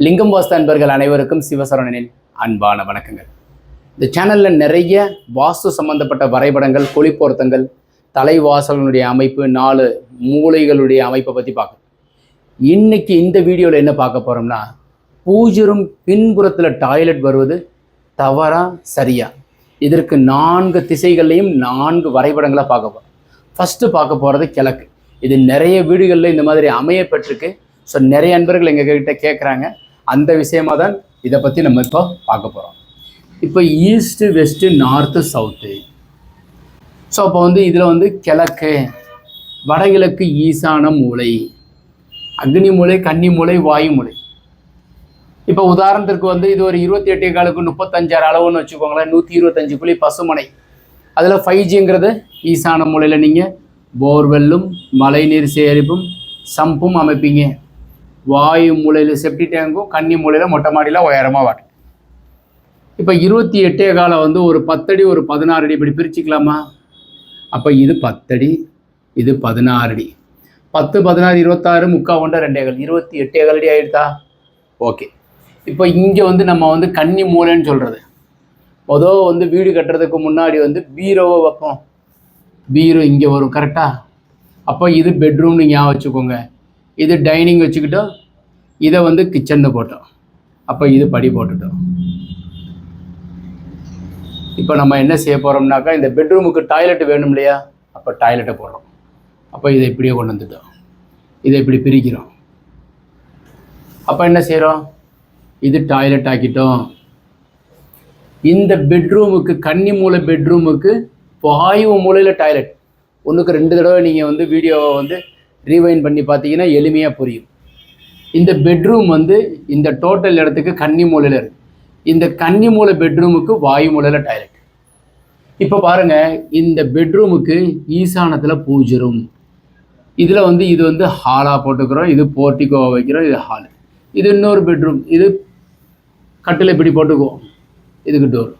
லிங்கம் வாஸ்து அன்பர்கள் அனைவருக்கும் சிவசரணனின் அன்பான வணக்கங்கள். இந்த சேனலில் நிறைய வாஸ்து சம்பந்தப்பட்ட வரைபடங்கள் கொளிப்பொருத்தங்கள் தலைவாசல்களுடைய அமைப்பு நாலு மூலைகளுடைய அமைப்பை பற்றி பார்க்கணும். இன்னைக்கு இந்த வீடியோவில் என்ன பார்க்க போகிறோம்னா பூஜரும் பின்புறத்தில் டாய்லெட் வருவது தவறா சரியா? இதற்கு நான்கு திசைகள்லையும் நான்கு வரைபடங்களாக பார்க்க போகிறோம் ஃபஸ்ட்டு பார்க்க போகிறது கிழக்கு. இது நிறைய வீடுகளில் இந்த மாதிரி அமையப்பட்டிருக்கு ஸோ நிறைய அன்பர்கள் எங்கக்கிட்ட கேட்குறாங்க அந்த விஷயமா தான் இதை பற்றி நம்ம இப்போ பார்க்க போகிறோம் இப்போ east west north south so அப்போ வந்து இதில் வந்து கிழக்கு வடகிழக்கு ஈசான மூலை அக்னி மூலை கன்னி மூலை வாயு மூலை. இப்போ உதாரணத்திற்கு வந்து இது ஒரு இருபத்தி எட்டு காலுக்கு முப்பத்தஞ்சாறு அளவுன்னு வச்சுக்கோங்களேன் நூற்றி இருபத்தஞ்சு புள்ளி பசுமனை. அதில் ஃபைவ் ஜிங்கிறது ஈசான மூலையில் நீங்கள் போர்வெல்லும் மழைநீர் சேகரிப்பும் சம்பும் அமைப்பீங்க. வாயு மூலையில் செப்டி டேங்கும் கன்னி மூலையில் மொட்டை மாடியில் உயரமாக வாட்டு இப்போ இருபத்தி எட்டே காலம் வந்து ஒரு பத்தடி ஒரு பதினாறு அடி இப்படி பிரிச்சுக்கலாமா? அப்போ இது பத்தடி இது பதினாறு அடி பத்து பதினாறு இருபத்தாறு முக்கா ஒன்றா ரெண்டேகால் இருபத்தி எட்டேகள் அடி ஆயிடுதா ஓகே. இப்போ இங்கே வந்து நம்ம வந்து கன்னி மூலைன்னு சொல்கிறது மொதல் வந்து வீடு கட்டுறதுக்கு முன்னாடி வந்து பீரோவை வைப்போம். பீரோ இங்கே வரும் கரெக்டாக அப்போ இது பெட்ரூம்னு ஞாபகம் வச்சுக்கோங்க. இது டைனிங் வச்சுக்கிட்டோம். இதை வந்து கிச்சன்னு போட்டோம். அப்போ இது படி போட்டுட்டோம். இப்போ நம்ம என்ன செய்ய போகிறோம்னாக்கா இந்த பெட்ரூமுக்கு டாய்லெட் வேணும் இல்லையா? அப்போ டாய்லெட்டை போடுறோம். அப்போ இதை இப்படியே கொண்டு வந்துட்டோம். இதை இப்படி பிரிக்கிறோம். அப்போ என்ன செய்கிறோம் இது டாய்லெட் ஆக்கிட்டோம். இந்த பெட்ரூமுக்கு கன்னி மூலை பெட்ரூமுக்கு வாயு மூலையில் டாய்லெட் ஒன்றுக்கு ரெண்டு தடவை நீங்கள் வந்து வீடியோவை வந்து ரீவைன் பண்ணி பார்த்தீங்கன்னா எளிமையாக புரியும். இந்த பெட்ரூம் வந்து இந்த டோட்டல் இடத்துக்கு கன்னி மூலையில் இருக்கு. இந்த கன்னி மூலை பெட்ரூமுக்கு வாயு மூலையில் டாய்லெட் இப்போ பாருங்க இந்த பெட்ரூமுக்கு ஈசானத்தில் பூஜை ரூம் இதில் வந்து இது வந்து ஹாலாக போட்டுக்கிறோம். இது போர்ட்டிகோ வைக்கிறோம். இது ஹால் இது இன்னொரு பெட்ரூம் இது கட்டில் இப்படி போட்டுக்குவோம். இதுக்கு டோர்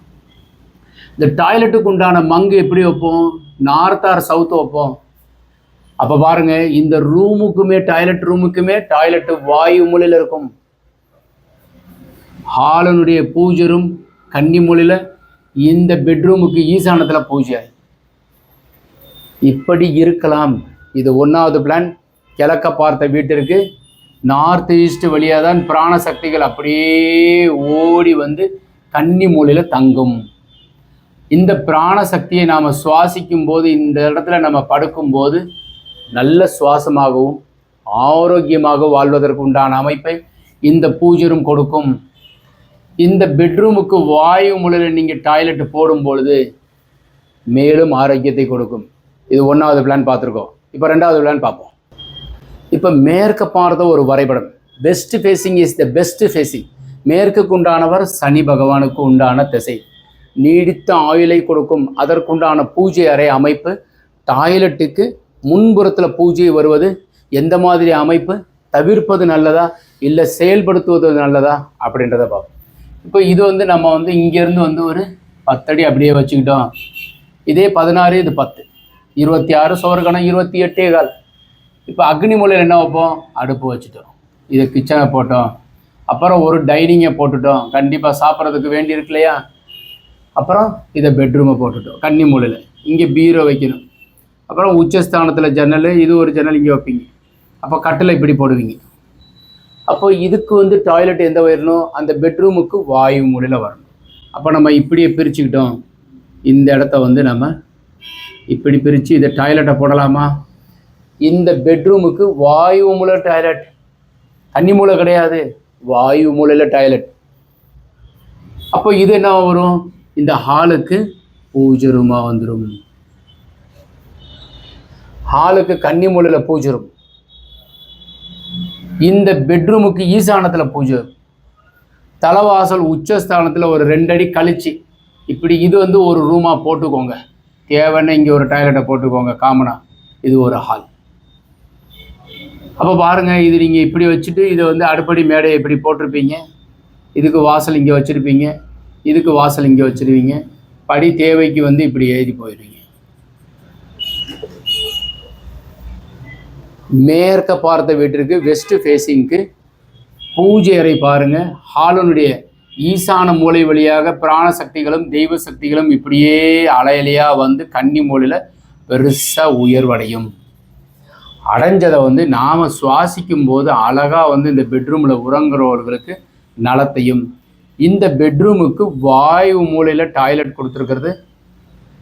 இந்த டாய்லெட்டுக்கு உண்டான மங்கு எப்படி வைப்போம்? நார்த் ஆர் சவுத் வைப்போம். அப்போ பாருங்க இந்த ரூமுக்குமே டாய்லெட் ரூமுக்குமே டாய்லெட்டு வாயு மூலையில் இருக்கும். ஹாலனுடைய பூஜை ரூம் கன்னி மூலையில் இந்த பெட்ரூமுக்கு ஈசானத்தில் பூஜை. இப்படி இருக்கலாம். இது ஒன்றாவது பிளான் கிழக்க பார்த்த வீட்டிற்கு நார்த் ஈஸ்ட் வழியாக தான் பிராண சக்திகள் அப்படியே ஓடி வந்து கன்னி மூலையில் தங்கும். இந்த பிராண சக்தியை நாம் சுவாசிக்கும் போது இந்த இடத்துல நம்ம படுக்கும்போது நல்ல சுவாசமாகவும் ஆரோக்கியமாக வாழ்வதற்கு உண்டான அமைப்பை இந்த பூஜரும் கொடுக்கும். இந்த பெட்ரூமுக்கு வாயு மூலையில் நீங்கள் டாய்லெட் போடும் பொழுது மேலும் ஆரோக்கியத்தை கொடுக்கும். இது ஒன்றாவது பிளான் பார்த்துருக்கோம். இப்போ ரெண்டாவது பிளான் பார்ப்போம். இப்போ மேற்க பார்த்த ஒரு வரைபடம். West facing is the west facing மேற்குக்கு உண்டானவர் சனி பகவானுக்கு உண்டான திசை. நீடித்த ஆயுளை கொடுக்கும். அதற்குண்டான பூஜை அறை அமைப்பு. டாய்லெட்டுக்கு முன்புறத்தில் பூஜை வருவது எந்த மாதிரி அமைப்பு? தவிர்ப்பது நல்லதா? இல்லை செயல்படுத்துவது நல்லதா? அப்படின்றத பார்ப்போம். இப்போ இது வந்து நம்ம வந்து இங்கேருந்து வந்து ஒரு பத்தடி அப்படியே வச்சுக்கிட்டோம். இதே பதினாறு இது பத்து. இருபத்தி ஆறு சோறுகணம் இருபத்தி எட்டே கால். இப்போ அக்னி மூலையில் என்ன வைப்போம்? அடுப்பு வச்சுட்டோம். இதை கிச்சனை போட்டோம். அப்புறம் ஒரு டைனிங்கை போட்டுட்டோம். கண்டிப்பாக சாப்பிட்றதுக்கு வேண்டி இருக்கு இல்லையா? அப்புறம் இதை பெட்ரூமை போட்டுட்டோம். கன்னி மூலையில். இங்கே பீரோ வைக்கணும். அப்புறம் உச்சஸ்தானத்தில் ஜன்னல் இது ஒரு ஜன்னல் இங்கே வைப்பீங்க. அப்போ கட்டில் இப்படி போடுவீங்க. அப்போ இதுக்கு வந்து டாய்லெட் எந்த வரணும் அந்த பெட்ரூமுக்கு வாயு மூலையில் வரணும். அப்போ நம்ம இப்படியே பிரிச்சுக்கிட்டோம். இந்த இடத்த வந்து நம்ம இப்படி பிரித்து இதை டாய்லெட்டை போடலாமா? இந்த பெட்ரூமுக்கு வாயு மூலை டாய்லெட் தண்ணி மூலை கிடையாது. வாயு மூலையில் டாய்லெட் அப்போ இது என்ன வரும் இந்த ஹாலுக்கு பூஜை ரூமாக வந்துடும் ஹாலுக்கு கன்னி மூலையில் பூஜை ரூம் இந்த பெட்ரூமுக்கு ஈசானத்தில் பூஜை தலைவாசல் உச்சஸ்தானத்தில் ஒரு ரெண்டடி கழிச்சு. இப்படி இது வந்து ஒரு ரூமாக போட்டுக்கோங்க. தேவைன்னு இங்கே ஒரு டாய்லெட்டை போட்டுக்கோங்க காமனாக இது ஒரு ஹால் அப்போ பாருங்கள் இது நீங்கள் இப்படி வச்சுட்டு இதை வந்து அடுப்படி மேடையை இப்படி போட்டிருப்பீங்க. இதுக்கு வாசல் இங்கே வச்சுருப்பீங்க. இதுக்கு வாசல் இங்கே வச்சுருவீங்க. படி தேவைக்கு வந்து இப்படி எழுதி போயிடுவீங்க. மேற்க பார்த்த வீட்டிற்கு வெஸ்ட் ஃபேஸிங்க்கு பூஜை அறை பாருங்கள் ஹாலனுடைய ஈசான மூலை வழியாக பிராண சக்திகளும் தெய்வ சக்திகளும் இப்படியே அலையலையாக வந்து கன்னி மூலையில் பெருசாக உயர்வடையும். அடைஞ்சதை வந்து நாம் சுவாசிக்கும் போது அழகாக வந்து இந்த பெட்ரூமில் உறங்குறவர்களுக்கு நலத்தையும் இந்த பெட்ரூமுக்கு வாயு மூலையில் டாய்லெட் கொடுத்துருக்கிறது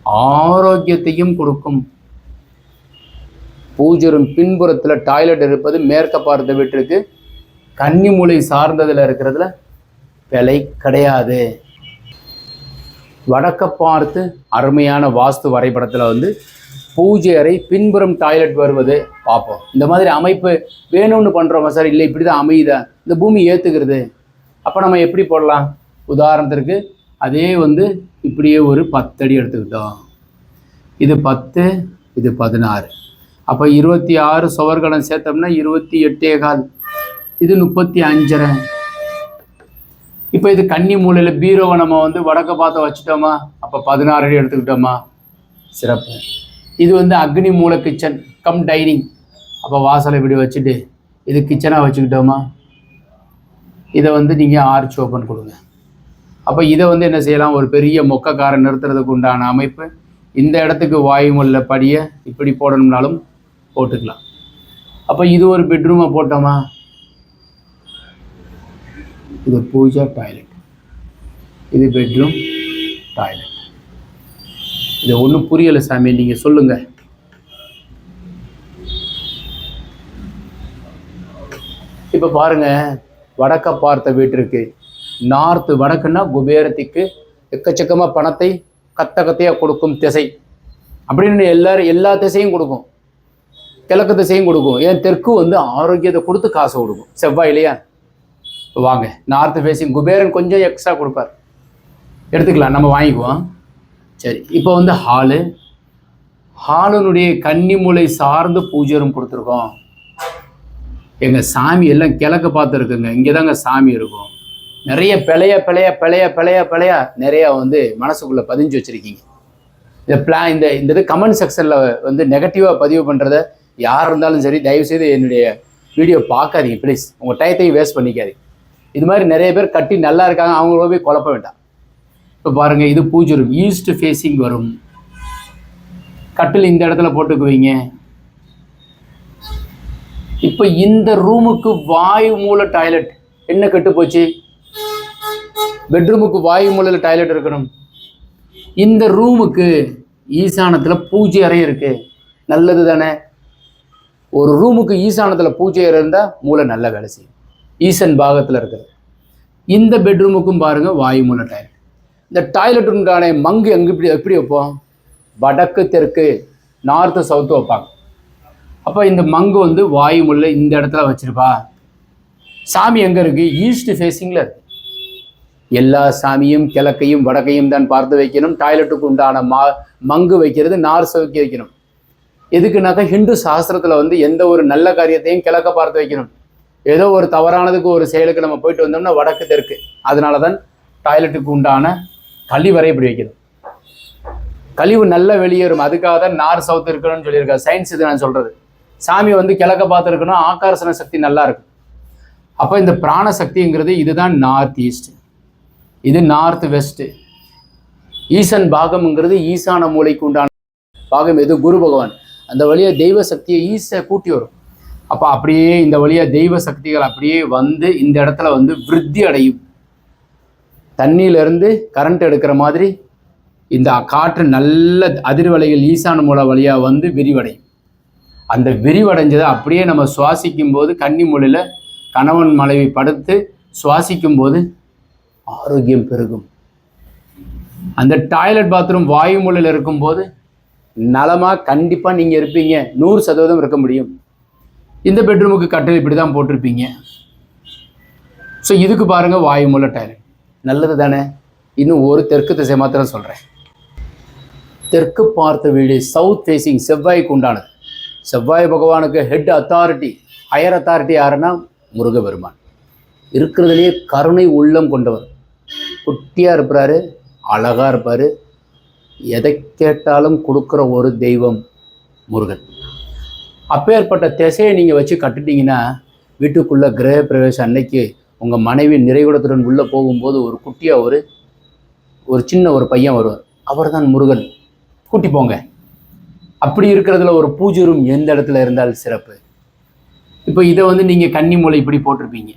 ஆரோக்கியத்தையும் கொடுக்கும். பூஜை ரூம் பின்புறத்தில் டாய்லெட் இருப்பது மேற்க பார்த்த வீட்டிற்கு கன்னி மூலை சார்ந்ததில் இருக்கிறதுல விலை கிடையாது. வடக்க பார்த்து அருமையான வாஸ்து வரைபடத்தில் வந்து பூஜை அறை பின்புறம் டாய்லெட் வருவது பார்ப்போம். இந்த மாதிரி அமைப்பு வேணும்னு பண்ணுறோமா சார் இல்லை இப்படி தான் அமையுதா? இந்த பூமி ஏற்றுக்கிறது அப்போ நம்ம எப்படி போடலாம்? உதாரணத்திற்கு அதே வந்து இப்படியே ஒரு பத்தடி எடுத்துக்கிட்டோம். இது பத்து இது பதினாறு. அப்போ இருபத்தி ஆறு சுவர்கடம் சேர்த்தோம்னா இருபத்தி எட்டே கால் இது முப்பத்தி அஞ்சரை. இப்போ இது கன்னி மூலையில் பீரோவை நம்ம வந்து வடக்க பார்த்து வச்சுட்டோமா? அப்போ பதினாறு அடி எடுத்துக்கிட்டோமா? சிறப்பு. இது வந்து அக்னி மூல கிச்சன் கம் டைனிங். அப்போ வாசலை இப்படி வச்சுட்டு இது கிச்சனாக வச்சுக்கிட்டோமா? இதை வந்து நீங்கள் ஆர்ச் ஓப்பன் கொடுங்க. அப்போ இதை வந்து என்ன செய்யலாம்? ஒரு பெரிய மொக்கக்காரை நிறுத்துறதுக்கு உண்டான அமைப்பு. இந்த இடத்துக்கு வாயுமல்ல படிய இப்படி போடணும்னாலும் போட்டுக்கலாம். அப்போ இது ஒரு பெட்ரூமை போட்டோமா? இது பூஜா டாய்லெட் இது பெட்ரூம் டாய்லெட் இது ஒன்றும் புரியலை சாமி நீங்கள் சொல்லுங்கள் இப்போ பாருங்க வடக்க பார்த்த வீட்டிற்கு நார்த்து வடக்குன்னா குபேரத்திற்கு எக்கச்சக்கமாக பணத்தை கத்த கத்தையாக கொடுக்கும் திசை. அப்படின்னு எல்லாரும் எல்லா திசையும் கொடுக்கும். கிழக்கு திசையும் கொடுக்கும். ஏன்? தெற்கு வந்து ஆரோக்கியத்தை கொடுத்து காசு கொடுக்கும். செவ்வாய் இல்லையா வாங்க. North facing. குபேரன் கொஞ்சம் எக்ஸ்ட்ரா கொடுப்பார். எடுத்துக்கலாம். நம்ம வாங்கிக்குவோம். சரி. இப்போ வந்து ஹாலு. ஹாலனுடைய கன்னிமூலை சார்ந்து பூஜரும் கொடுத்துருக்கோம். எங்கள் சாமி எல்லாம் கிழக்கு பார்த்துருக்குங்க இங்கே தாங்க சாமி இருக்கும். நிறைய பிழைய பிழைய பிழைய பிழைய பிழைய நிறையா வந்து மனசுக்குள்ளே பதிஞ்சு வச்சுருக்கீங்க. இந்த பிளான் இந்த இந்த இது கமெண்ட் செக்ஷனில் வந்து நெகட்டிவாக பதிவு பண்ணுறத யார் இருந்தாலும் சரி தயவுசெய்து என்னுடைய வீடியோ பார்க்காதீங்க ப்ளீஸ் உங்கள் டயத்தையும் வேஸ்ட் பண்ணிக்காதீங்க. இது மாதிரி நிறைய பேர் கட்டி நல்லா இருக்காங்க அவங்கள போய் குழப்ப வேண்டாம். இப்போ பாருங்கள் இது பூஜை ரூம் ஈஸ்ட் ஃபேஸிங் வரும். கட்டில் இந்த இடத்துல போட்டுக்குவீங்க. இப்போ இந்த ரூமுக்கு வாயு மூல டாய்லெட் என்ன கெட்டு போச்சு? பெட்ரூமுக்கு வாயு மூலையில் டாய்லெட் இருக்கணும். இந்த ரூமுக்கு ஈசானத்தில் பூஜை அறை இருக்குது நல்லது தானே ஒரு ரூமுக்கு ஈசானத்தில் பூஜை இருந்தால் மூளை நல்ல வேலை செய்யும். ஈசன் பாகத்தில் இருக்குது. இந்த பெட்ரூமுக்கும் பாருங்கள் வாயு மூல டாய்லெட் இந்த டாய்லெட் உண்டான மங்கு எங்கே இப்படி எப்படி வைப்போம்? வடக்கு தெற்கு நார்த்து சவுத்து வைப்பாங்க. அப்போ இந்த மங்கு வந்து வாயு முள்ள இந்த இடத்துல வச்சுருப்பா. சாமி எங்கே இருக்குது ஈஸ்ட் ஃபேஸிங்கில் இருக்குது எல்லா சாமியும் கிழக்கையும் வடக்கையும் தான் பார்த்து வைக்கணும். டாய்லெட்டுக்கு உண்டான மா மங்கு வைக்கிறது நார் சவுக்கி வைக்கணும். எதுக்குனாக்கா ஹிந்து சாஸ்திரத்தில் வந்து எந்த ஒரு நல்ல காரியத்தையும் கிழக்க பார்த்து வைக்கணும். ஏதோ ஒரு தவறானதுக்கு ஒரு செயலுக்கு நம்ம போயிட்டு வந்தோம்னா வடக்கு தெற்கு. அதனால தான் டாய்லெட்டுக்கு உண்டான கழிவறை இப்படி வைக்கணும். கழிவு நல்லா வெளியேறும் அதுக்காக தான் நார் சவுத் இருக்கணும்னு சொல்லியிருக்காரு. சயின்ஸ் இது நான் சொல்கிறது சாமி வந்து கிழக்க பார்த்துருக்கணும் ஆக்கர்ஷண சக்தி நல்லா இருக்கும். அப்போ இந்த பிராண சக்திங்கிறது இதுதான் நார்த் ஈஸ்ட் இது நார்த் வெஸ்ட் ஈசன் பாகம்ங்கிறது ஈசான மூலைக்கு உண்டான பாகம். எது? குரு பகவான். அந்த வழியாக தெய்வ சக்தியை ஈஸியாக கூட்டி வரும். அப்போ அப்படியே இந்த வழியாக தெய்வ சக்திகள் அப்படியே வந்து இந்த இடத்துல வந்து விருத்தி அடையும். தண்ணியிலிருந்து கரண்ட் எடுக்கிற மாதிரி இந்த காற்று நல்ல அதிர்வலைகள் ஈசான மூல வழியாக வந்து விரிவடையும். அந்த விரிவடைஞ்சதை அப்படியே நம்ம சுவாசிக்கும் போது கன்னி மூலையில் கணவன் மனைவி படுத்து சுவாசிக்கும் போது ஆரோக்கியம் பெருகும். அந்த டாய்லெட் பாத்ரூம் வாயு மூலையில் இருக்கும்போது நலமாக கண்டிப்பாக நீங்கள் இருப்பீங்க. நூறு சதவீதம் இருக்க முடியும். இந்த பெட்ரூமுக்கு கட்டில் இப்படி தான் போட்டிருப்பீங்க. ஸோ இதுக்கு பாருங்கள் வாயு மூல நல்லது தானே? இன்னும் ஒரு தெற்கு திசை மாத்திரம் சொல்கிறேன் தெற்கு பார்த்த வீடு சவுத் ஃபேஸிங் செவ்வாய்க்கு உண்டானது. செவ்வாய் பகவானுக்கு ஹெட் அத்தாரிட்டி ஹையர் அத்தாரிட்டி யாருன்னா முருகபெருமான். இருக்கிறதுலேயே கருணை உள்ளம் கொண்டவர். குட்டியாக இருப்பார் அழகாக இருப்பார் எதை கேட்டாலும் கொடுக்குற ஒரு தெய்வம் முருகன். அப்பேற்பட்ட திசையை நீங்கள் வச்சு கட்டுட்டீங்கன்னா வீட்டுக்குள்ளே கிரக பிரவேசம் அன்னைக்கு உங்கள் மனைவி நிறைகுடத்துடன் உள்ளே போகும்போது ஒரு குட்டியாக ஒரு ஒரு சின்ன ஒரு பையன் வருவார். அவர் தான் முருகன். கூட்டி போங்க. அப்படி இருக்கிறதுல ஒரு பூஜை ரூம் எந்த இடத்துல இருந்தால் சிறப்பு. இப்போ இதை வந்து நீங்கள் கன்னி மூலை இப்படி போட்டிருப்பீங்க.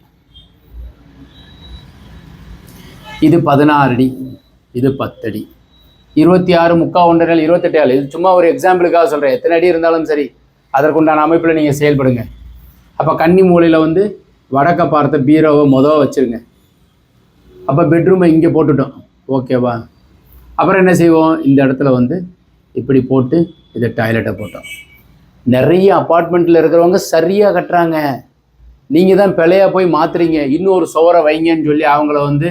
இது பதினாறு அடி இது பத்தடி. இருபத்தி ஆறு முக்கா ஒன்றரை இருபத்தெட்டு ஆள். இது சும்மா ஒரு எக்ஸாம்பிளுக்காக சொல்கிறேன் எத்தனை அடி இருந்தாலும் சரி அதற்குண்டான அமைப்பில் நீங்கள் செயல்படுங்க. அப்போ கன்னி மூலையில் வந்து வடக்க பார்த்த பீரோவை மொதல் வச்சுருங்க. அப்போ பெட்ரூமை இங்கே போட்டுட்டோம். ஓகேவா அப்புறம் என்ன செய்வோம்? இந்த இடத்துல வந்து இப்படி போட்டு இதை டாய்லெட்டை போட்டோம். நிறைய அப்பார்ட்மெண்ட்டில் இருக்கிறவங்க சரியாக கட்டுறாங்க. நீங்கள் தான் பிழையாக போய் மாத்துறீங்க. இன்னொரு சுவரை வைங்கன்னு சொல்லி அவங்கள வந்து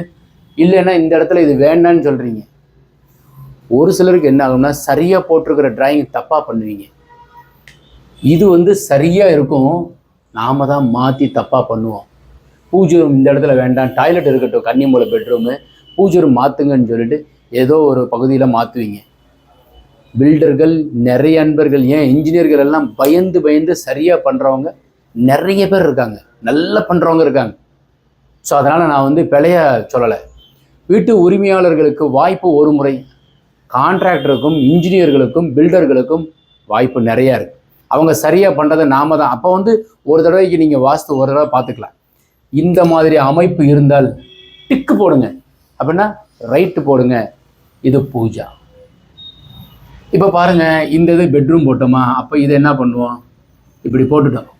இல்லைன்னா இந்த இடத்துல இது வேண்டான்னு சொல்கிறீங்க ஒரு சிலருக்கு என்ன ஆகும்னா சரியாக போட்டிருக்கிற டிராயிங் தப்பாக பண்ணுவீங்க. இது வந்து சரியாக இருக்கும். நாம் தான் மாற்றி தப்பாக பண்ணுவோம். பூஜை ரூம் இந்த இடத்துல வேண்டாம். டாய்லெட் இருக்கட்டும் கன்னிமூலை பெட்ரூமு பூஜை ரூம் மாற்றுங்கன்னு சொல்லிட்டு ஏதோ ஒரு பகுதியில் மாற்றுவீங்க பில்டர்கள் நிறைய அன்பர்கள் ஏன் இன்ஜினியர்கள் எல்லாம் பயந்து பயந்து சரியாக பண்ணுறவங்க நிறைய பேர் இருக்காங்க. நல்லா பண்ணுறவங்க இருக்காங்க. ஸோ அதனால் நான் வந்து பிழைய சொல்லலை. வீட்டு உரிமையாளர்களுக்கு வாய்ப்பு ஒரு முறை. கான்ட்ராக்டருக்கும் இன்ஜினியர்களுக்கும் பில்டர்களுக்கும் வாய்ப்பு நிறையா இருக்குது அவங்க சரியாக பண்ணுறதை நாம தான். அப்போ வந்து ஒரு தடவைக்கு நீங்கள் வாஸ்து ஒரு தடவை பார்த்துக்கலாம். இந்த மாதிரி அமைப்பு இருந்தால் டிக்கு போடுங்க. அப்படின்னா ரைட்டு போடுங்க. இது பூஜா. இப்போ பாருங்கள் இந்த இது பெட்ரூம் போட்டோமா? அப்போ இதை என்ன பண்ணுவோம்? இப்படி போட்டுட்டோம்.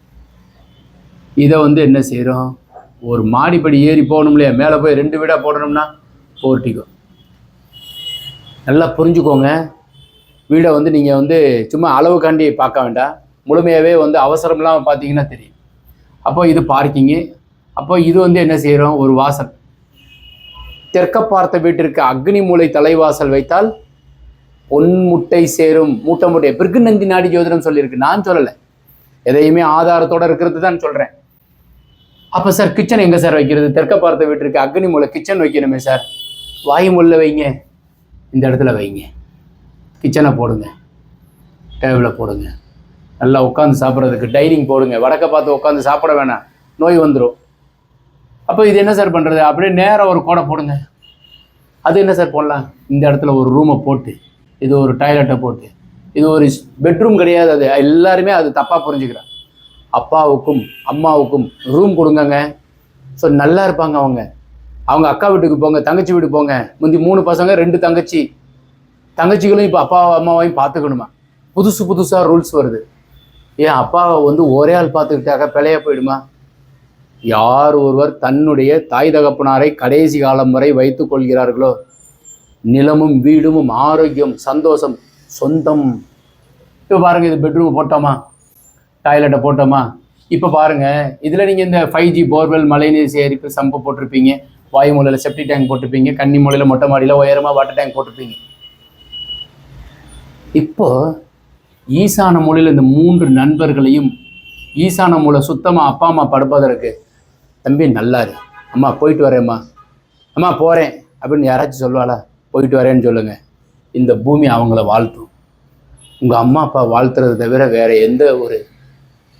இதை வந்து என்ன செய்கிறோம் ஒரு மாடிப்படி ஏறி போகணும் இல்லையா? மேலே போய் ரெண்டு வீடாக போடணும்னா போர்ட்டிக்கோ நல்லா புரிஞ்சுக்கோங்க. வீடை வந்து நீங்கள் வந்து சும்மா அளவுக்காண்டி பார்க்க வேண்டாம். முழுமையாகவே வந்து அவசரம் இல்லாமல் பார்த்தீங்கன்னா தெரியும். அப்போ இது பார்க்கிங்கு. அப்போ இது வந்து என்ன செய்கிறோம் ஒரு வாசல். தெற்க பார்த்த வீட்டிற்கு அக்னி மூலை தலைவாசல் வைத்தால் பொன் முட்டை சேரும். மூட்டை முட்டை. பிற்கு நந்தி நாடி ஜோதிடம் சொல்லியிருக்கு. நான் சொல்லலை. எதையுமே ஆதாரத்தோட இருக்கிறது தான் சொல்கிறேன் அப்போ சார் கிச்சன் எங்கே சார் வைக்கிறது? தெற்க பார்த்த வீட்டிற்கு அக்னி மூலை கிச்சன் வைக்கணுமே சார். வாயு முள்ள வைங்க. இந்த இடத்துல வைங்க. கிச்சனை போடுங்க. டேபிளை போடுங்க. நல்லா உட்காந்து சாப்பிட்றதுக்கு டைனிங் போடுங்க. வடக்க பார்த்து உட்காந்து சாப்பிட வேணாம். நோய் வந்துடும் அப்போ இது என்ன சார் பண்ணுறது அப்படியே நேராக ஒரு கோடை போடுங்க. அது என்ன சார் போடலாம்? இந்த இடத்துல ஒரு ரூமை போட்டு இது ஒரு டாய்லெட்டை போட்டு இது ஒரு பெட்ரூம் கிடையாது அது. எல்லாருமே அது தப்பாக புரிஞ்சுக்கிறான் அப்பாவுக்கும் அம்மாவுக்கும் ரூம் கொடுங்கங்க. ஸோ நல்லா இருப்பாங்க அவங்க. அவங்க அக்கா வீட்டுக்கு போங்க தங்கச்சி வீட்டுக்கு போங்க. முந்தி மூணு பசங்க ரெண்டு தங்கச்சி. தங்கச்சிகளும் இப்போ அப்பா அம்மாவையும் பார்த்துக்கணுமா? புதுசு புதுசாக ரூல்ஸ் வருது. ஏன் அப்பாவை வந்து ஒரே ஆள் பார்த்துக்கிட்டாக்க பிழைய போயிடுமா? யார் ஒருவர் தன்னுடைய தாய் தகப்பனாரை கடைசி காலம் வரை வைத்து கொள்கிறார்களோ? நிலமும் வீடும் ஆரோக்கியம் சந்தோஷம் சொந்தம். இப்போ பாருங்க இது பெட்ரூம் போட்டோமா? டாய்லெட்டை போட்டோமா? இப்போ பாருங்க இதில் நீங்கள் இந்த ஃபைவ் ஜி போர்வெல் மழைநீர் சேகரிப்பு சம்பு போட்டிருப்பீங்க. வாயு மூலையில் செப்டி டேங்க் போட்டிருப்பீங்க கன்னி மூலையில் மொட்டை மாடியில் உயரமாக வாட்டர் டேங்க் போட்டிருப்பீங்க இப்போ ஈசான மூலையில் இந்த மூன்று நண்பர்களையும் ஈசான மூலை சுத்தமாக அப்பா அம்மா படுப்பதற்கு தம்பி நல்லாரு அம்மா போயிட்டு வரேம்மா. அம்மா போகிறேன் அப்படின்னு யாராச்சும் சொல்லுவாளா? போயிட்டு வரேன்னு சொல்லுங்கள் இந்த பூமி அவங்கள வாழ்த்தும். உங்கள் அம்மா அப்பா வாழ்த்துறதை தவிர வேறு எந்த ஒரு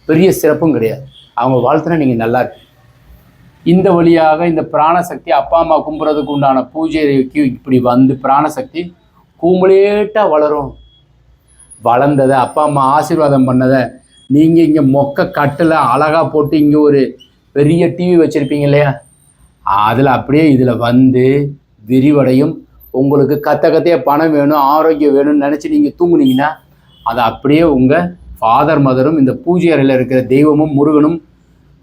பெரிய சிறப்பும் கிடையாது. அவங்க வாழ்த்துனா நீங்கள் நல்லா இருக்கு இந்த வழியாக இந்த பிராணசக்தி அப்பா அம்மா கும்புறதுக்கு உண்டான பூஜைக்கு இப்படி வந்து பிராணசக்தி கூம்புலேட்டாக வளரும். வளர்ந்ததை அப்பா அம்மா ஆசீர்வாதம் பண்ணதை நீங்கள் இங்கே மொக்க கட்டில் அழகாக போட்டு இங்கே ஒரு பெரிய டிவி வச்சுருப்பீங்க இல்லையா? அதில் அப்படியே இதில் வந்து விரிவடையும். உங்களுக்கு கத்த கத்தையாக பணம் வேணும் ஆரோக்கியம் வேணும்னு நினச்சி நீங்கள் தூங்குனீங்கன்னா அதை அப்படியே உங்கள் ஃபாதர் மதரும் இந்த பூஜை அறையில் இருக்கிற தெய்வமும் முருகனும்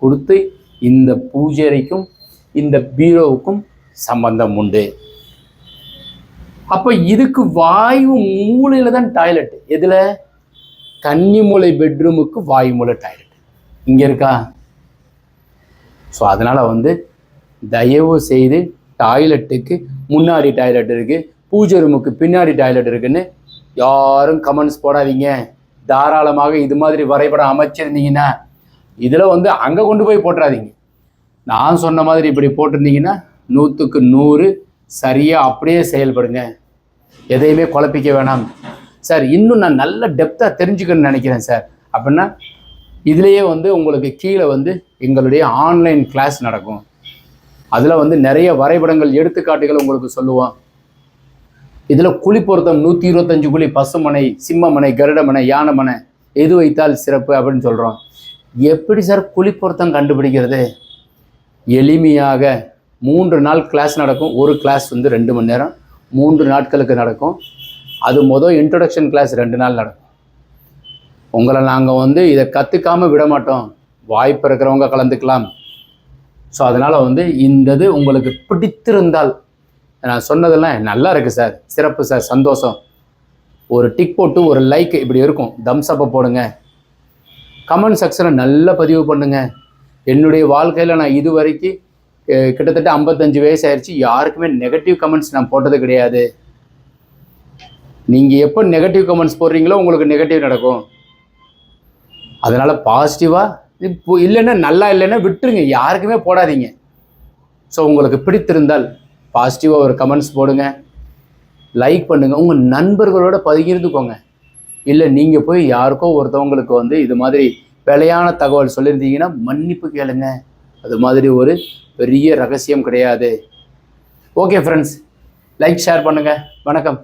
கொடுத்து இந்த பூஜை இந்த பீரோவுக்கும் சம்பந்தம் உண்டு. அப்போ இதுக்கு வாயு மூலையில் தான் டாய்லெட் எதில்? கன்னிமூலை பெட்ரூமுக்கு வாயு மூலை டாய்லெட் இங்கே இருக்கா? ஸோ அதனால் வந்து தயவு செய்து டாய்லெட்டுக்கு முன்னாடி டாய்லெட் இருக்குது பூஜை ரூமுக்கு பின்னாடி டாய்லெட் இருக்குன்னு யாரும் கமெண்ட்ஸ் போடாதீங்க. தாராளமாக இது மாதிரி வரைபடம் அமைச்சிருந்தீங்கன்னா இதில் வந்து அங்கே கொண்டு போய் போட்டுறாதீங்க. நான் சொன்ன மாதிரி இப்படி போட்டிருந்தீங்கன்னா நூற்றுக்கு நூறு சரியாக அப்படியே செயல்படுங்க. எதையுமே குழப்பிக்க வேணாம். சார் இன்னும் நான் நல்ல டெப்த்தாக தெரிஞ்சுக்கணும்னு நினைக்கிறேன் சார். அப்படின்னா இதுலேயே வந்து உங்களுக்கு கீழே வந்து எங்களுடைய ஆன்லைன் கிளாஸ் நடக்கும். அதில் வந்து நிறைய வரைபடங்கள் எடுத்துக்காட்டுகள் உங்களுக்கு சொல்லுவோம். இதில் குழி பொருத்தம் நூற்றி இருபத்தஞ்சு குழி பசுமனை சிம்மமனை கருடமனை யானமனை எது வைத்தால் சிறப்பு அப்படின்னு சொல்கிறோம் எப்படி சார் குழி பொருத்தம் கண்டுபிடிக்கிறது? எளிமையாக மூன்று நாள் கிளாஸ் நடக்கும். ஒரு கிளாஸ் வந்து ரெண்டு மணி நேரம். மூன்று நாட்களுக்கு நடக்கும். அது மொதல் இன்ட்ரொடக்ஷன் கிளாஸ் ரெண்டு நாள் நடக்கும். உங்களை நாங்கள் வந்து இதை கற்றுக்காமல் விட மாட்டோம். வாய்ப்பு இருக்கிறவங்க கலந்துக்கலாம். ஸோ அதனால் வந்து இந்த இது உங்களுக்கு பிடித்திருந்தால் நான் சொன்னதெல்லாம் நல்லா இருக்குது சார். சிறப்பு சார். சந்தோஷம். ஒரு டிக் போட்டு ஒரு லைக் இப்படி இருக்கும். தம்ஸ் அப்பை போடுங்க. கமெண்ட் செக்ஷனில் நல்ல பதிவு பண்ணுங்க. என்னுடைய வாழ்க்கையில் நான் இது வரைக்கும் கிட்டத்தட்ட ஐம்பத்தஞ்சு வயசு ஆயிடுச்சு யாருக்குமே நெகட்டிவ் கமெண்ட்ஸ் நான் போட்டது கிடையாது. நீங்கள் எப்போ நெகட்டிவ் கமெண்ட்ஸ் போடுறீங்களோ உங்களுக்கு நெகட்டிவ் நடக்கும். அதனால் பாசிட்டிவாக இப்போ இல்லைன்னா நல்லா இல்லைன்னா விட்டுருங்க. யாருக்குமே போடாதீங்க. ஸோ உங்களுக்கு பிடித்திருந்தால் பாசிட்டிவாக ஒரு கமெண்ட்ஸ் போடுங்க. லைக் பண்ணுங்கள் உங்கள் நண்பர்களோட பகிர்ந்துக்கோங்க இல்லை நீங்கள் போய் யாருக்கோ ஒருத்தவங்களுக்கு வந்து இது மாதிரி பிழையான தகவல் சொல்லியிருந்தீங்கன்னா மன்னிப்பு கேளுங்க. அது மாதிரி ஒரு பெரிய ரகசியம் கிடையாது. ஓகே ஃப்ரெண்ட்ஸ் லைக் ஷேர் பண்ணுங்கள் வணக்கம்.